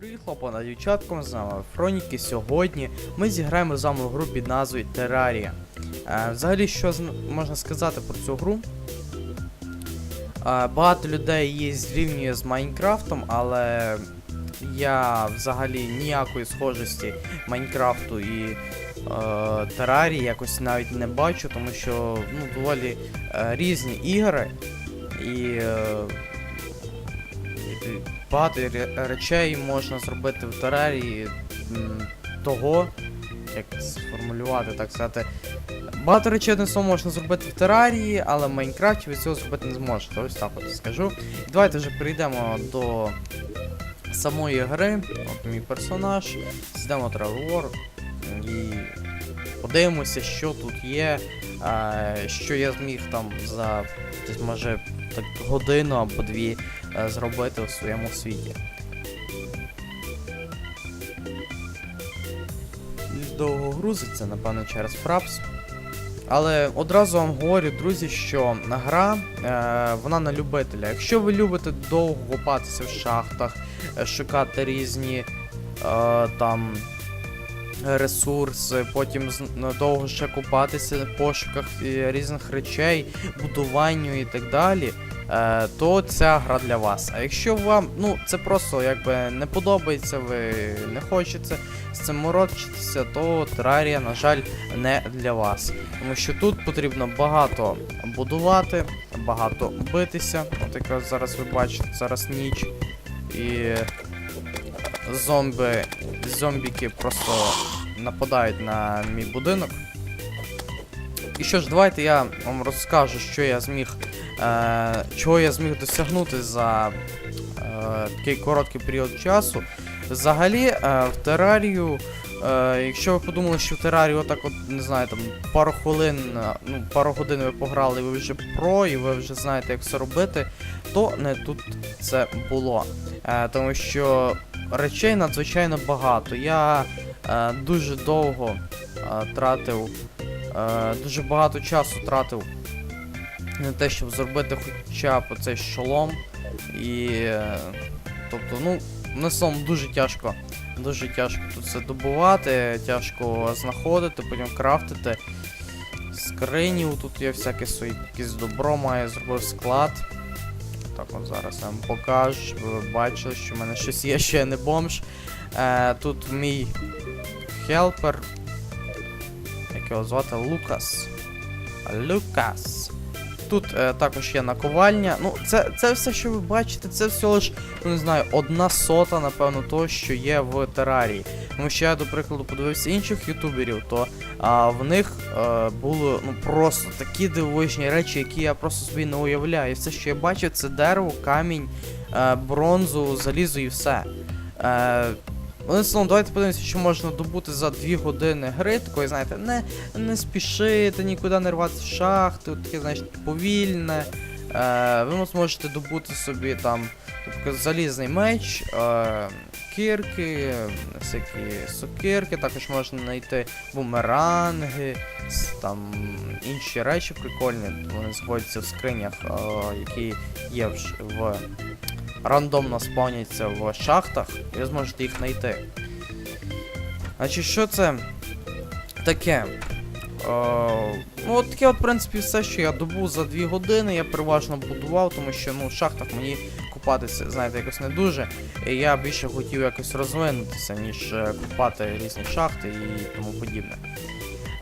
Привіт, хлопана, дівчаткам, з нами Фроніки. Сьогодні ми зіграємо з вами в гру під назвою Террарія. Е, взагалі, що можна сказати про цю гру? Е, багато людей її зрівнює з Майнкрафтом, але я взагалі ніякої схожості Майнкрафту і е, Террарії якось навіть не бачу, тому що ну, доволі е, різні ігри. І е, багато ре- речей можна зробити в терарії того, як сформулювати, так сказати. Багато речей словом можна зробити в терарії, але в Майнкрафті ви цього зробити не зможете. Ось так от скажу. Давайте вже перейдемо до самої гри. От мій персонаж. Сідемо Тревор і подивимося, що тут є. Що я зміг там за десь може так годину або дві зробити у своєму світі. Довго грузиться, напевно, через фрапс. Але одразу вам говорю, друзі, що гра е, вона на любителя. Якщо ви любите довго копатися в шахтах, е, шукати різні е, там ресурси, потім довго ще купатися в пошуках е, різних речей, будуванню і так далі, е, то ця гра для вас. А якщо вам ну це просто якби не подобається, ви не хочете з цим морочитися, то терарія, на жаль, не для вас. Тому що тут потрібно багато будувати, багато битися. От якраз зараз ви бачите, зараз ніч. І зомби, зомбіки просто нападають на мій будинок. І що ж, давайте я вам розкажу, що я зміг, е, чого я зміг досягнути за е, такий короткий період часу. Взагалі, е, в терарію, е, якщо ви подумали, що в терарію отак от, не знаю, там пару хвилин, е, ну, пару годин ви пограли, ви вже про, і ви вже знаєте, як все робити, то не тут це було. Е, тому що речей надзвичайно багато. Я е, дуже довго е, тратив, е, дуже багато часу тратив на те, щоб зробити хоча б оцей шолом. І. Тобто, ну, на словом, дуже тяжко. Дуже тяжко тут все добувати, тяжко знаходити, потім крафтити. Скрині, тут є всяке свої якесь добро, має зробив склад. Так от зараз я вам покажу, щоб ви бачили, що в мене щось є, я не бомж. Е, тут мій хелпер. Як його звати? Лукас. Лукас. Тут е, також є наковальня. Ну, це, це все, що ви бачите, це всього лиш, ну не знаю, одна сота, напевно, того, що є в терарії. Тому що я, до прикладу, подивився інших ютуберів, то а, в них е, були ну, просто такі дивовижні речі, які я просто собі не уявляю. І все, що я бачив, це дерево, камінь, е, бронзу, залізо і все. Е, Одним словом, давайте подивимося, що можна добути за 2 години гри, такої, знаєте, не, не спішити, нікуди не рватися в шахти, таке, значить, повільне. Е, ви зможете добути собі там наприклад, залізний меч, е, кірки, всякі сокирки, також можна знайти бумеранги, там інші речі прикольні, вони знаходяться в скринях, е, які є в, в рандомно спавняться в шахтах, ви зможете їх знайти. Значить, що це таке? Е, ну, от таке, от, в принципі, все, що я добув за 2 години, я переважно будував, тому що ну, в шахтах мені купатися, знаєте, якось не дуже. І я більше хотів якось розвинутися, ніж е, купати різні шахти і тому подібне.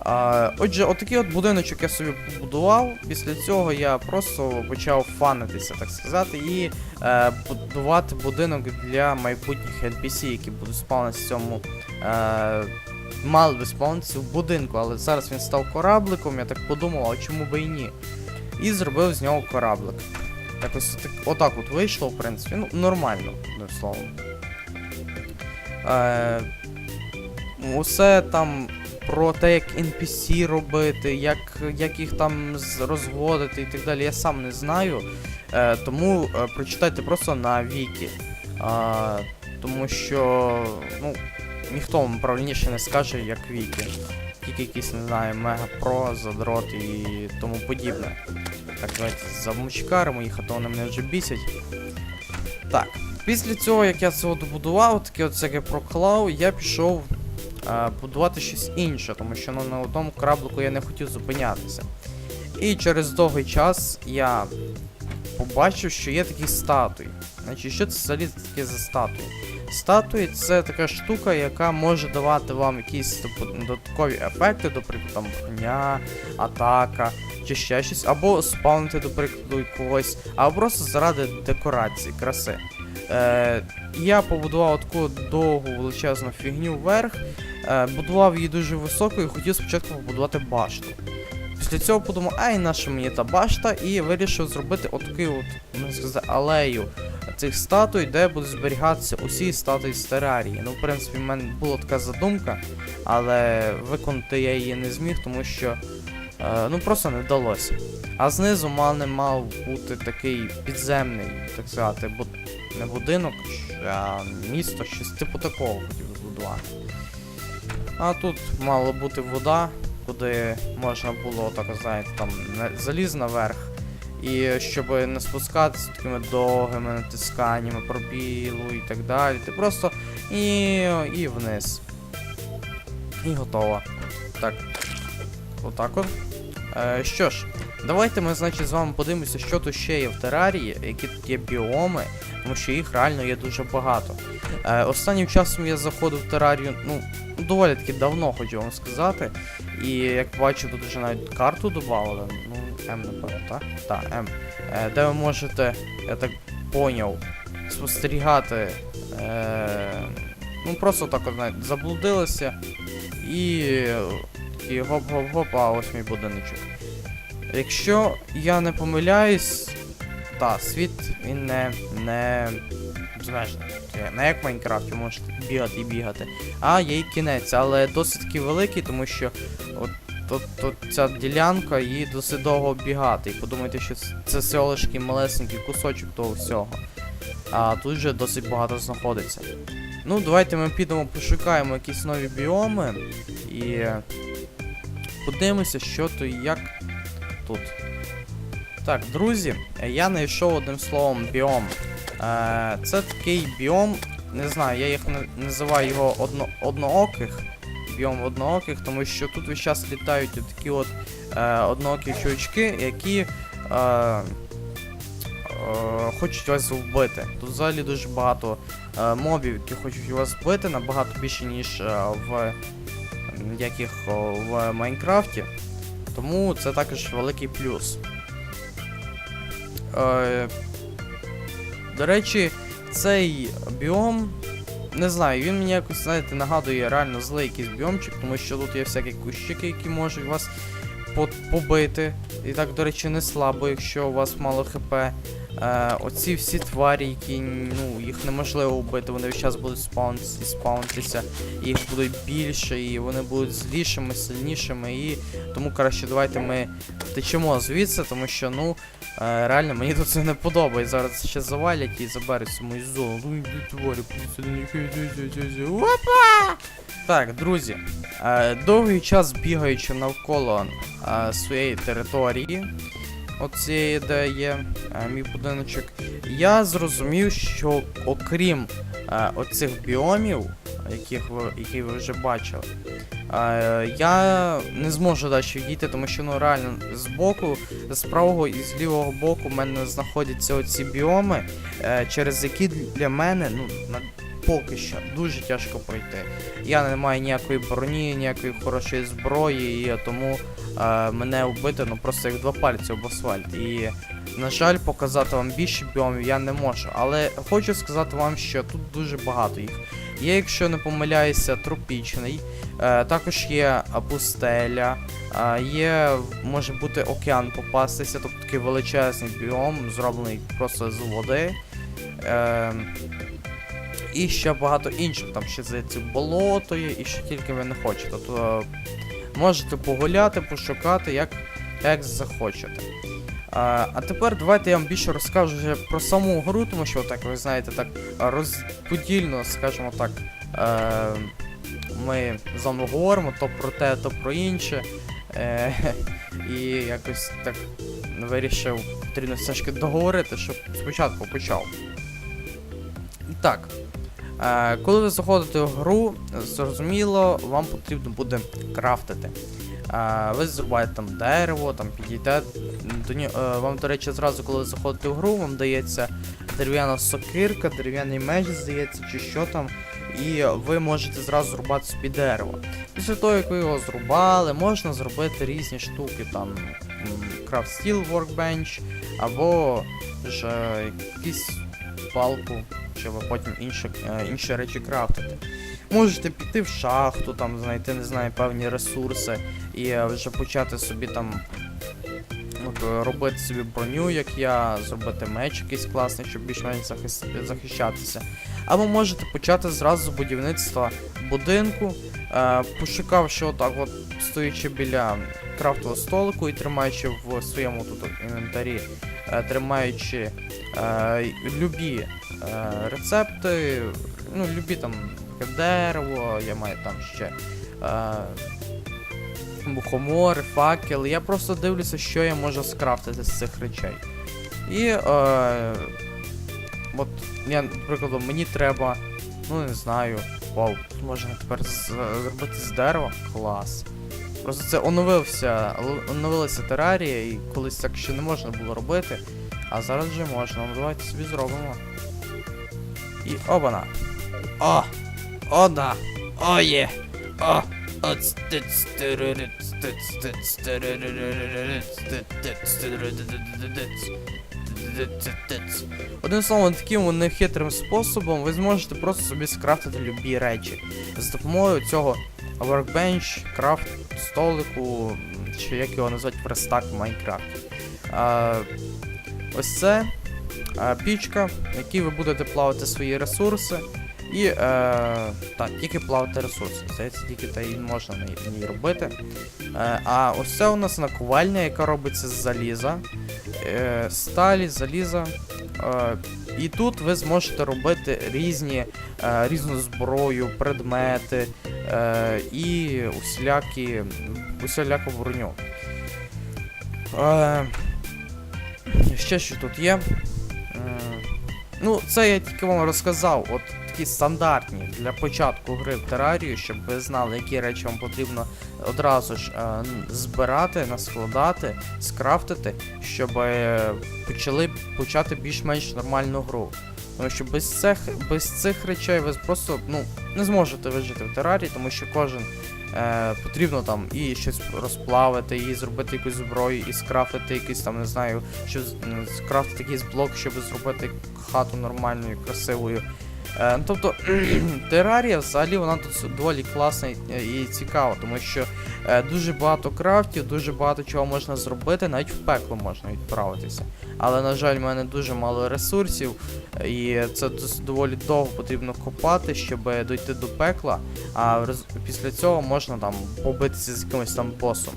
А, отже, отакий от будиночок я собі побудував. Після цього я просто почав фанитися, так сказати, і е, будувати будинок для майбутніх NPC, які будуть спавнитися в цьому. Е, мали би спавнитися в будинку, але зараз він став корабликом, я так подумав, а чому би і ні. І зробив з нього кораблик. Якось так, отак от вийшло, в принципі. Ну, нормально, одним словом. Е, усе там про те, як NPC робити, як, як їх там розводити і так далі, я сам не знаю. Е, тому е, прочитайте просто на Вікі. Е, тому що, ну, ніхто вам правильніше не скаже, як Вікі. Тільки якийсь, не знаю, мега про, задрот і тому подібне. Так, давайте замучкаримо їх, а то вони мене вже бісять. Так, Після цього, як я це добудував, таке от всяке проклав, я пішов будувати щось інше, тому що ну, на одному кораблику я не хотів зупинятися. І через довгий час я побачив, що є такі статуї. Значить, що це взагалі таке за статуї? Статуї це така штука, яка може давати вам якісь типу, додаткові ефекти, до прикладу, там броня, атака чи ще щось, або спавнити, до прикладу, когось, або просто заради декорації, краси. Е, я побудував таку довгу величезну фігню вверх, е, будував її дуже високо і хотів спочатку побудувати башту. Після цього подумав, ай, наша мені та башта, і вирішив зробити отакий от, сказати, алею цих статуй, де будуть зберігатися усі статуї з терарії. Ну, в принципі, в мене була така задумка, але виконати я її не зміг, тому що е, ну просто не вдалося. А знизу мав мав бути такий підземний, так сказати, бу... не будинок, а місто, щось типу такого хотів збудувати. А тут мала бути вода, куди можна було, так знаєте, там заліз наверх. І щоб не спускатися такими довгими натисканнями пробілу і так далі. Ти просто і, і вниз. І готово. Так. Отак от. Е, що ж, давайте ми, значить, з вами подивимося, що тут ще є в терарії, які тут є біоми, тому що їх реально є дуже багато. Е, останнім часом я заходив в терарію, ну, доволі таки давно хочу вам сказати. І як бачу, тут вже навіть карту додавали. Ну, М, напевно, так? Так, М. Е, де ви можете, я так поняв, спостерігати. Е, ну просто так от знаєте, заблудилися. І. І гоп-гоп-гоп, а ось мій будиночок. Якщо я не помиляюсь, та, світ він не. не. Знаєш, не як в Майнкрафті можете бігати і бігати. А є і кінець, але досить таки великий, тому що от, от, от ця ділянка її досить довго бігати. І подумайте, що це- це всього лиш малесенький кусочок того всього. А тут же досить багато знаходиться. Ну, давайте ми підемо пошукаємо якісь нові біоми і подивимося, що то і як тут. Так, друзі, я знайшов одним словом біом. Е, це такий біом, не знаю, я їх називаю його одно, однооких. Біом однооких, тому що тут весь час літають такі от е, одноокі чувачки, які е, е, хочуть вас вбити. Тут взагалі дуже багато е, мобів, які хочуть вас вбити, набагато більше, ніж е, в яких в Майнкрафті. Тому це також великий плюс. Е, до речі, цей біом, не знаю, він мені якось, знаєте, нагадує реально злий якийсь біомчик, тому що тут є всякі кущики, які можуть вас побити. І так, до речі, не слабо, якщо у вас мало хп. Е, оці всі тварі, які ну, їх неможливо вбити, вони весь час будуть спаунтися спаунтися, їх будуть більше, і вони будуть злішими, сильнішими, і тому краще давайте ми втечемо звідси, тому що ну е, реально мені тут це не подобається. Зараз ще завалять і заберуть мою зону. Ну Опа! Так, друзі, е, довгий час бігаючи навколо е, своєї території, оцієї, де є е, мій будиночок, я зрозумів, що окрім е, оцих біомів, яких ви, які ви вже бачили, е, я не зможу далі відійти, тому що ну реально з боку, з правого і з лівого боку в мене знаходяться оці біоми, е, через які для мене ну, на, поки що дуже тяжко пройти. Я не маю ніякої броні, ніякої хорошої зброї, і тому е, мене вбити ну просто як два пальці об асфальт. І, на жаль, показати вам більше біомів я не можу. Але хочу сказати вам, що тут дуже багато їх. Є, якщо не помиляюся, тропічний, е, також є пустеля, е, є, може бути океан попастися, тобто такий величезний біом, зроблений просто з води. Е, і ще багато інших, там ще здається болото є, і що тільки ви не хочете. Тобто можете погуляти, пошукати, як, як захочете. А, а тепер давайте я вам більше розкажу вже про саму гру, тому що так, ви знаєте, так розподільно, скажімо так, е, ми з вами говоримо то про те, то про інше. Е, і якось так вирішив потрібно все ж таки договорити, щоб спочатку почав. Так. Е, коли ви заходите в гру, зрозуміло, вам потрібно буде крафтити. Е, ви зрубаєте там дерево, там нього, е, вам, до речі, зразу, коли ви заходите в гру, вам дається дерев'яна сокирка, дерев'яний меч, здається, чи що там. І ви можете зразу зрубати собі дерево. Після того, як ви його зрубали, можна зробити різні штуки, там Craft Steel Workbench, або ж якісь палку, щоб потім інші, е, інші речі крафтити. Можете піти в шахту, там знайти, не знаю, певні ресурси і е, вже почати собі там от, е, робити собі броню, як я, зробити меч якийсь класний, щоб більш-менш захищатися. Або можете почати зразу з будівництва будинку, е, пошукавши отак, от стоячи біля крафтового столику і тримаючи в своєму тут інвентарі, е, тримаючи е, любі е, рецепти, ну, любі там дерево, я маю там ще. Е, Мухомори, факели. Я просто дивлюся, що я можу скрафтити з цих речей. І е, от я, наприклад, мені треба, ну не знаю, вау, можна тепер з- зробити з дерева. Клас. Просто це оновився, оновилася терарія, і колись так ще не можна було робити. А зараз вже можна. Давайте собі зробимо. І обана. О! О, да! О, є! О! Одним словом, таким нехитрим способом ви зможете просто собі скрафтити любі речі. З допомогою цього workbench, крафт, столику, чи як його назвати верстак в Майнкрафті. Ось це пічка, в якій ви будете плавати свої ресурси. І е, так, тільки плавати ресурси. Здається, тільки та і можна на ній- робити. Е, а ось це у нас наковальня, яка робиться з заліза, е, сталі, заліза. Е, і тут ви зможете робити різні, е, різну зброю, предмети е, і усілякі, усіляку броню. Е, ще що тут є. Ну, це я тільки вам розказав, от такі стандартні для початку гри в терарію, щоб ви знали, які речі вам потрібно одразу ж е, збирати, наскладати, скрафтити, щоб е, почали почати більш-менш нормальну гру. Тому що без цих, без цих речей ви просто ну, не зможете вижити в терарії, тому що кожен е, потрібно там і щось розплавити, і зробити якусь зброю, і скрафтити якийсь там, не знаю, що скрафтити якийсь блок, щоб зробити хату нормальною, красивою. Е, тобто, терарія взагалі вона тут доволі класна і, цікава, тому що е, дуже багато крафтів, дуже багато чого можна зробити, навіть в пекло можна відправитися. Але, на жаль, в мене дуже мало ресурсів, і це доволі довго потрібно копати, щоб дойти до пекла, а після цього можна там побитися з якимось там босом.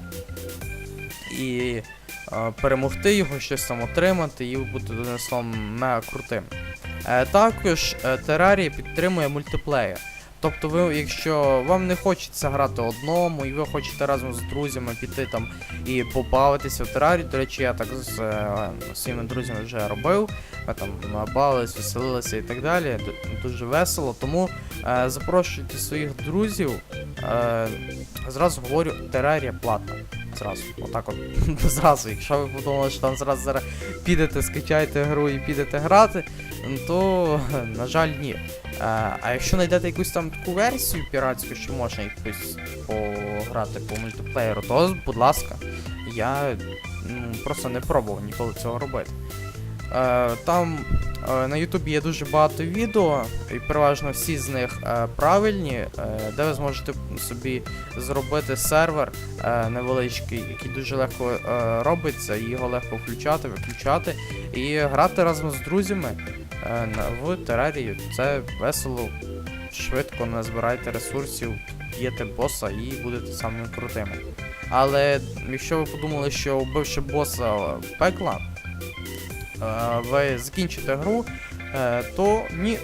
І е, перемогти його, щось там отримати, і бути одним словом мега крутим. Е, також е, Terraria підтримує мультиплеєр. Тобто, ви, якщо вам не хочеться грати одному, і ви хочете разом з друзями піти там і побавитися в Терарі, до речі, я так з е, своїми друзями вже робив. Ми там бавились, веселилися і так далі. ду- Дуже весело. Тому е, запрошуйте своїх друзів. Е, зразу говорю, Терарія платна. Зразу, отак от. зразу. Якщо ви подумали, що там зразу зараз підете, скачаєте гру і підете грати, то, на жаль, ні. Е, а якщо знайдете якусь там таку версію піратську, що можна якось пограти по мультиплеєру, то, будь ласка, я ну, просто не пробував ніколи цього робити. Е, там е, на Ютубі є дуже багато відео, і переважно всі з них правильні, де ви зможете собі зробити сервер невеличкий, який дуже легко робиться, його легко включати, виключати, і грати разом з друзями в терарію. Це весело, швидко назбирайте ресурсів, б'єте боса і будете самими крутими. Але якщо ви подумали, що вбивши боса пекла, е, ви закінчите гру, е, то ні.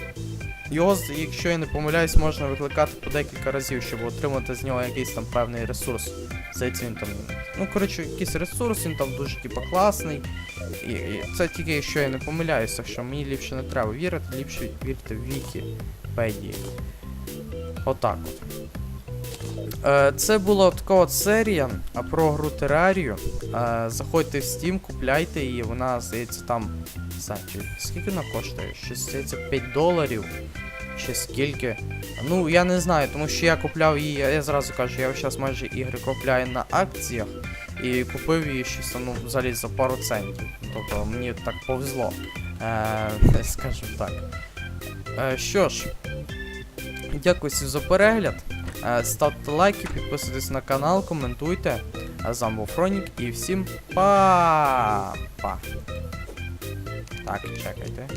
Його, якщо я не помиляюсь, можна викликати по декілька разів, щоб отримати з нього якийсь там певний ресурс. Здається, він там. Ну, коротше, якийсь ресурс, він там дуже типа класний. І, і це тільки якщо я не помиляюсь, так що мені ліпше не треба вірити, ліпше вірити в Вікіпедії. Отак от. Е, Це була така от серія про гру Терарію. Е, Заходьте в Steam, купляйте її, вона, здається, там. Не скільки вона коштує? Щось здається 5 доларів. Чи скільки. Ну, я не знаю, тому що я купляв її, я зразу кажу, я зараз майже ігри купляю на акціях. І купив її щось ну, взагалі за пару центів. Тобто мені так повезло. Е, скажімо так. Е, що ж, дякую всім за перегляд. Е, Ставте лайки, підписуйтесь на канал, коментуйте. З вами був Фронік і всім па-па. Так, чекайте.